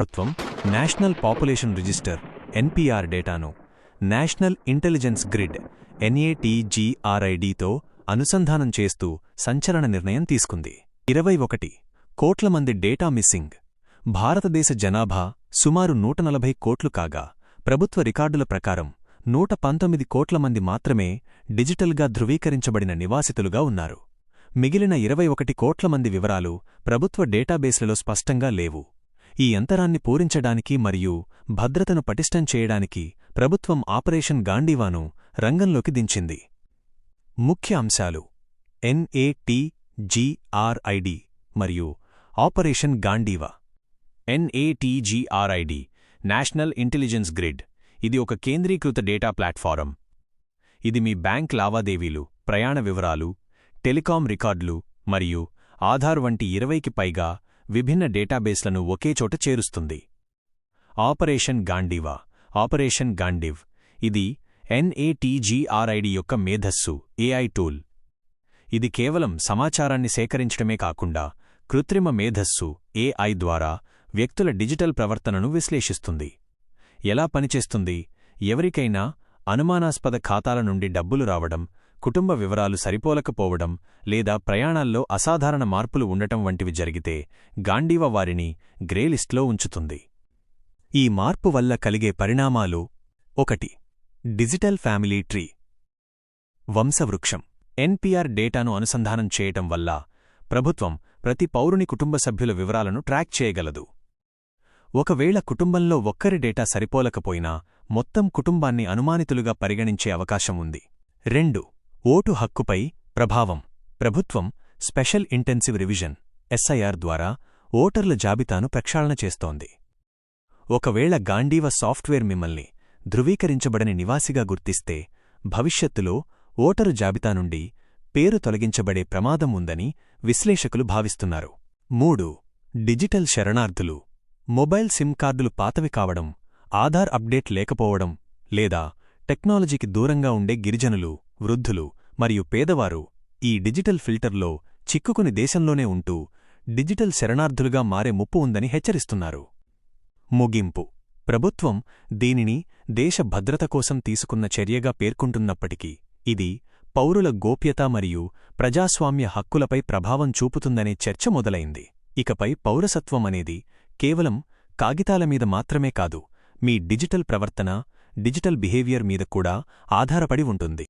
ప్రభుత్వం national population register NPR డేటాను national intelligence grid ఎన్ఏటీజీఆర్ఐడితో అనుసంధానం చేస్తూ సంచలన నిర్ణయం తీసుకుంది. ఇరవై ఒకటి. కోట్ల మంది డేటా మిస్సింగ్. భారతదేశ జనాభా సుమారు నూట నలభై కోట్లు కాగా ప్రభుత్వ రికార్డుల ప్రకారం నూట పంతొమ్మిది కోట్ల మంది మాత్రమే డిజిటల్గా ధృవీకరించబడిన నివాసితులుగా ఉన్నారు. మిగిలిన ఇరవై ఒకటి కోట్ల మంది వివరాలు ప్రభుత్వ డేటాబేస్లలో స్పష్టంగా లేవు. ఈ అంతరాన్ని పూరించడానికి మరియు భద్రతను పటిష్టం చేయడానికి ప్రభుత్వం ఆపరేషన్ గాంధీవాను రంగంలోకి దించింది. ముఖ్య అంశాలు ఎన్ఏటీజీఆర్ఐడి మరియు operation Gandiva. NATGRID national intelligence grid. ఇది ఒక కేంద్రీకృత డేటా ప్లాట్ఫారం. ఇది మీ బ్యాంక్ లావాదేవీలు ప్రయాణ వివరాలు టెలికాం రికార్డులు మరియు ఆధార్ వంటి ఇరవైకి పైగా విభిన్న డేటాబేస్లను ఒకే చోట చేరుస్తుంది. ఆపరేషన్ గాండివా. ఆపరేషన్ గాండివ్. ఇది ఎన్ఏటీజీఆర్ఐడి యొక్క మేధస్సు ఏఐ టూల్. ఇది కేవలం సమాచారాన్ని సేకరించడమే కాకుండా కృత్రిమ మేధస్సు ఏఐ ద్వారా వ్యక్తుల డిజిటల్ ప్రవర్తనను విశ్లేషిస్తుంది. ఎలా పనిచేస్తుంది? ఎవరికైనా అనుమానాస్పద ఖాతాల నుండి డబ్బులు రావడం కుటుంబ వివరాలు సరిపోలకపోవడం లేదా ప్రయాణాల్లో అసాధారణ మార్పులు ఉండటం వంటివి జరిగితే గాంధీవ వారిని గ్రేలిస్ట్లో ఉంచుతుంది. ఈ మార్పు వల్ల కలిగే పరిణామాలు ఒకటి. Digital family tree. వంశవృక్షం. ఎన్పిఆర్ డేటాను అనుసంధానం చేయటం వల్ల ప్రభుత్వం ప్రతి పౌరుని కుటుంబ సభ్యుల వివరాలను ట్రాక్ చేయగలదు. ఒకవేళ కుటుంబంలో ఒక్కరి డేటా సరిపోలకపోయినా మొత్తం కుటుంబాన్ని అనుమానితులుగా పరిగణించే అవకాశం ఉంది. రెండు. ఓటు హక్కుపై ప్రభావం ప్రభుత్వం స్పెషల్ ఇంటెన్సివ్ రివిజన్ ఎస్ఐఆర్ ద్వారా ఓటర్ల జాబితాను ప్రక్షాళన చేస్తోంది. ఒకవేళ గాంధీవ సాఫ్ట్వేర్ మిమ్మల్ని ధృవీకరించబడని నివాసిగా గుర్తిస్తే భవిష్యత్తులో ఓటరు జాబితా నుండి పేరు తొలగించబడే ప్రమాదం ఉందని విశ్లేషకులు భావిస్తున్నారు. మూడు డిజిటల్ శరణార్థులు మొబైల్ సిమ్ కార్డులు పాతవి కావడం ఆధార్ అప్డేట్ లేకపోవడం లేదా టెక్నాలజీకి దూరంగా ఉండే గిరిజనులు వృద్ధులు మరియు పేదవారు ఈ డిజిటల్ ఫిల్టర్లో చిక్కుకుని దేశంలోనే ఉంటూ డిజిటల్ శరణార్థులుగా మారే ముప్పు ఉందని హెచ్చరిస్తున్నారు. ముగింపు. ప్రభుత్వం దీనిని దేశ భద్రత కోసం తీసుకున్న చర్యగా పేర్కొంటున్నప్పటికీ ఇది పౌరుల గోప్యత మరియు ప్రజాస్వామ్య హక్కులపై ప్రభావం చూపుతుందనే చర్చ మొదలైంది. ఇకపై పౌరసత్వం అనేది కేవలం కాగితాల మీద మాత్రమే కాదు మీ డిజిటల్ ప్రవర్తన డిజిటల్ బిహేవియర్ మీద కూడా ఆధారపడి ఉంటుంది.